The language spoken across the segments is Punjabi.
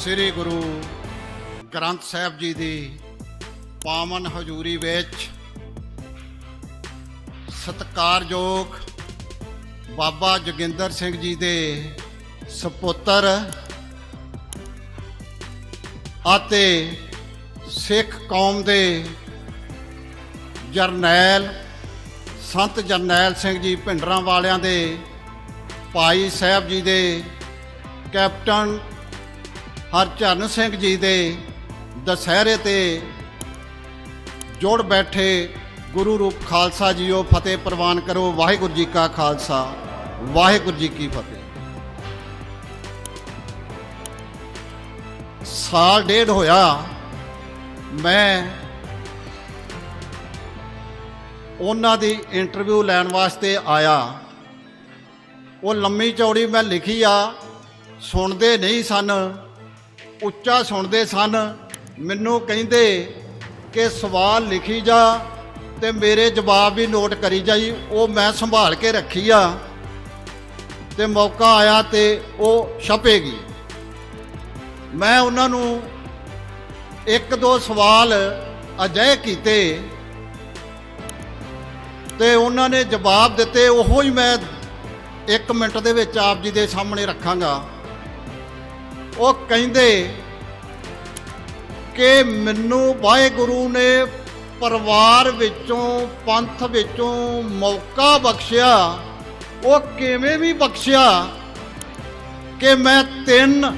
ਸ੍ਰੀ ਗੁਰੂ ਗ੍ਰੰਥ ਸਾਹਿਬ ਜੀ ਦੀ ਪਾਵਨ ਹਜ਼ੂਰੀ ਵਿੱਚ ਸਤਕਾਰਯੋਗ ਬਾਬਾ ਜੋਗਿੰਦਰ ਸਿੰਘ ਜੀ ਦੇ ਸੁਪੁੱਤਰ ਅਤੇ ਸਿੱਖ ਕੌਮ ਦੇ ਜਰਨੈਲ, ਸੰਤ ਜਰਨੈਲ ਸਿੰਘ ਜੀ ਭਿੰਡਰਾਂ ਵਾਲਿਆਂ ਦੇ ਭਾਈ ਸਾਹਿਬ ਜੀ ਦੇ ਕੈਪਟਨ ਹਰਚਰਨ ਸਿੰਘ ਜੀ ਦੇ ਦਸ਼ਹਿਰੇ ਤੇ ਜੋੜ ਬੈਠੇ ਗੁਰੂ ਰੂਪ ਖਾਲਸਾ ਜੀਓ ਫਤਿਹ ਪ੍ਰਵਾਨ ਕਰੋ, ਵਾਹਿਗੁਰੂ ਜੀ ਕਾ ਖਾਲਸਾ, ਵਾਹਿਗੁਰੂ ਜੀ ਕੀ ਫਤਿਹ। ਸਾਲ ਡੇਢ ਹੋਇਆ, ਮੈਂ ਉਹਨਾਂ ਦੀ ਇੰਟਰਵਿਊ ਲੈਣ ਵਾਸਤੇ ਆਇਆ। ਉਹ ਲੰਮੀ ਚੌੜੀ ਮੈਂ ਲਿਖੀ ਆ, ਸੁਣਦੇ ਨਹੀਂ ਸਨ। ਉੱਚਾ ਸੁਣਦੇ ਸਨ। ਮੈਨੂੰ ਕਹਿੰਦੇ ਕਿ ਸਵਾਲ ਲਿਖੀ ਜਾ ਤੇ ਮੇਰੇ ਜਵਾਬ ਵੀ ਨੋਟ ਕਰੀ ਜਾਈ। ਉਹ ਮੈਂ ਸੰਭਾਲ ਕੇ ਰੱਖੀ ਆ ਤੇ ਮੌਕਾ ਆਇਆ ਤੇ ਉਹ ਛਪੇਗੀ ਮੈਂ ਉਹਨਾਂ ਨੂੰ ਇੱਕ ਦੋ ਸਵਾਲ ਅਜਿਹੇ ਕੀਤੇ ਤੇ ਉਹਨਾਂ ਨੇ ਜਵਾਬ ਦਿੱਤੇ। ਉਹੋ ਹੀ ਮੈਂ 1 ਮਿੰਟ ਦੇ ਵਿੱਚ ਆਪ ਜੀ ਦੇ ਸਾਹਮਣੇ ਰੱਖਾਂਗਾ। ਉਹ ਕਹਿੰਦੇ ਕਿ ਮੈਨੂੰ ਵਾਹਿਗੁਰੂ ਨੇ ਪਰਿਵਾਰ ਵਿੱਚੋਂ, ਪੰਥ ਵਿੱਚੋਂ ਮੌਕਾ ਬਖਸ਼ਿਆ। ਉਹ ਕਿਵੇਂ ਵੀ ਬਖਸ਼ਿਆ ਕਿ ਮੈਂ ਤਿੰਨ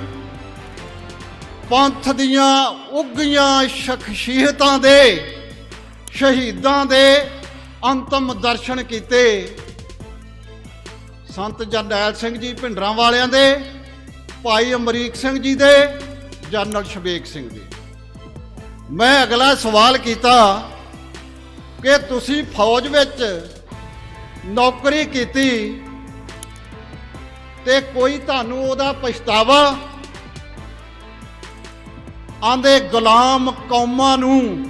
ਪੰਥ ਦੀਆਂ ਉੱਗੀਆਂ ਸ਼ਖਸੀਅਤਾਂ ਦੇ, ਸ਼ਹੀਦਾਂ ਦੇ ਅੰਤਮ ਦਰਸ਼ਨ ਕੀਤੇ। ਸੰਤ ਜਰਨੈਲ ਸਿੰਘ ਜੀ ਭਿੰਡਰਾਂ ਵਾਲਿਆਂ ਦੇ ਭਾਈ ਅਮਰੀਕ ਸਿੰਘ ਜੀ ਦੇ, ਜਨਰਲ ਸ਼ਬੇਕ ਸਿੰਘ ਦੇ ਮੈਂ ਅਗਲਾ ਸਵਾਲ ਕੀਤਾ ਕਿ ਤੁਸੀਂ ਫੌਜ ਵਿੱਚ ਨੌਕਰੀ ਕੀਤੀ ਤੇ ਕੋਈ ਤੁਹਾਨੂੰ ਉਹਦਾ ਪਛਤਾਵਾ? ਆਂਦੇ, ਗੁਲਾਮ ਕੌਮਾਂ ਨੂੰ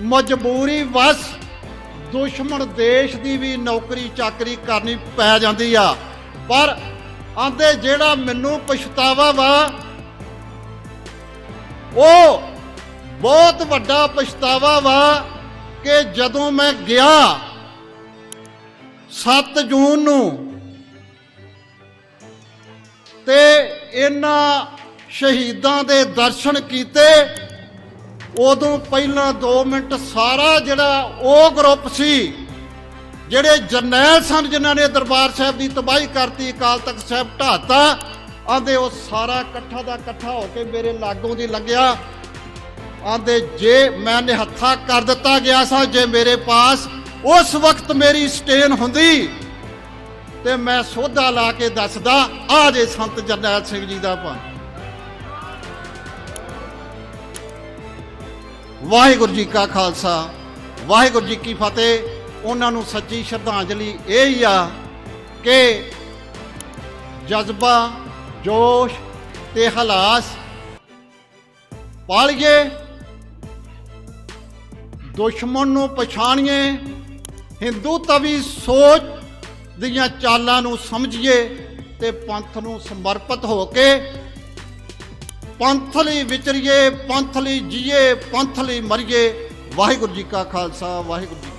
ਮਜਬੂਰੀ ਵਸ ਦੁਸ਼ਮਣ ਦੇਸ਼ ਦੀ ਵੀ ਨੌਕਰੀ ਚਾਕਰੀ ਕਰਨੀ ਪੈ ਜਾਂਦੀ ਆ। ਪਰ ਆਂਦੇ ਜਿਹੜਾ ਮੈਨੂੰ ਪਛਤਾਵਾ ਵਾ, ਉਹ ਬਹੁਤ ਵੱਡਾ ਪਛਤਾਵਾ ਵਾ ਕਿ ਜਦੋਂ ਮੈਂ ਗਿਆ 7 ਜੂਨ ਨੂੰ ਤੇ ਇਹਨਾਂ ਸ਼ਹੀਦਾਂ ਦੇ ਦਰਸ਼ਨ ਕੀਤੇ, ਉਦੋਂ ਪਹਿਲਾਂ 2 ਮਿੰਟ ਸਾਰਾ ਜਿਹੜਾ ਉਹ ਗਰੁੱਪ ਸੀ ਜਿਹੜੇ ਜਰਨੈਲ ਸਨ, ਜਿਨ੍ਹਾਂ ਨੇ ਦਰਬਾਰ ਸਾਹਿਬ ਦੀ ਤਬਾਹੀ ਕਰਤੀ, ਅਕਾਲ ਤਖਤ ਸਾਹਿਬ ਢਾਤਾ ਆਂਦੇ ਉਹ ਸਾਰਾ ਇਕੱਠਾ ਦਾ ਇਕੱਠਾ ਹੋ ਕੇ ਮੇਰੇ ਲਾਗੋਂ ਦੀ ਲੰਘਿਆ ਆਂਦੇ ਜੇ ਮੈਂ ਨਿਹੱਥਾ ਕਰ ਦਿੱਤਾ ਗਿਆ ਸਾਂ, ਜੇ ਮੇਰੇ ਪਾਸ ਉਸ ਵਕਤ ਮੇਰੀ ਸਟੇਨ ਹੁੰਦੀ, ਤੇ ਮੈਂ ਸੋਧਾ ਲਾ ਕੇ ਦੱਸਦਾ ਆ ਜੇ ਸੰਤ ਜਰਨੈਲ ਸਿੰਘ ਜੀ ਦਾ ਭਾਂ ਵਾਹਿਗੁਰੂ ਜੀ ਕਾ ਖਾਲਸਾ, ਵਾਹਿਗੁਰੂ ਜੀ ਕੀ ਫਤਿਹ। ਉਹਨਾਂ ਨੂੰ ਸੱਚੀ ਸ਼ਰਧਾਂਜਲੀ ਇਹ ਹੀ ਆ ਕਿ ਜਜ਼ਬਾ, ਜੋਸ਼ ਤੇ ਹਲਾਸ ਪਾਲੀਏ, ਦੁਸ਼ਮਣ ਨੂੰ ਪਛਾਣੀਏ, ਹਿੰਦੂ ਤਵੀ ਸੋਚ ਦੀਆਂ ਚਾਲਾਂ ਨੂੰ ਸਮਝੀਏ ਤੇ ਪੰਥ ਨੂੰ ਸਮਰਪਿਤ ਹੋ ਕੇ ਪੰਥ ਲਈ ਵਿਚਰੀਏ, ਪੰਥ ਲਈ ਜੀਏ, ਪੰਥ ਲਈ ਮਰੀਏ। ਵਾਹਿਗੁਰੂ ਜੀ ਕਾ ਖਾਲਸਾ, ਵਾਹਿਗੁਰੂ ਜੀ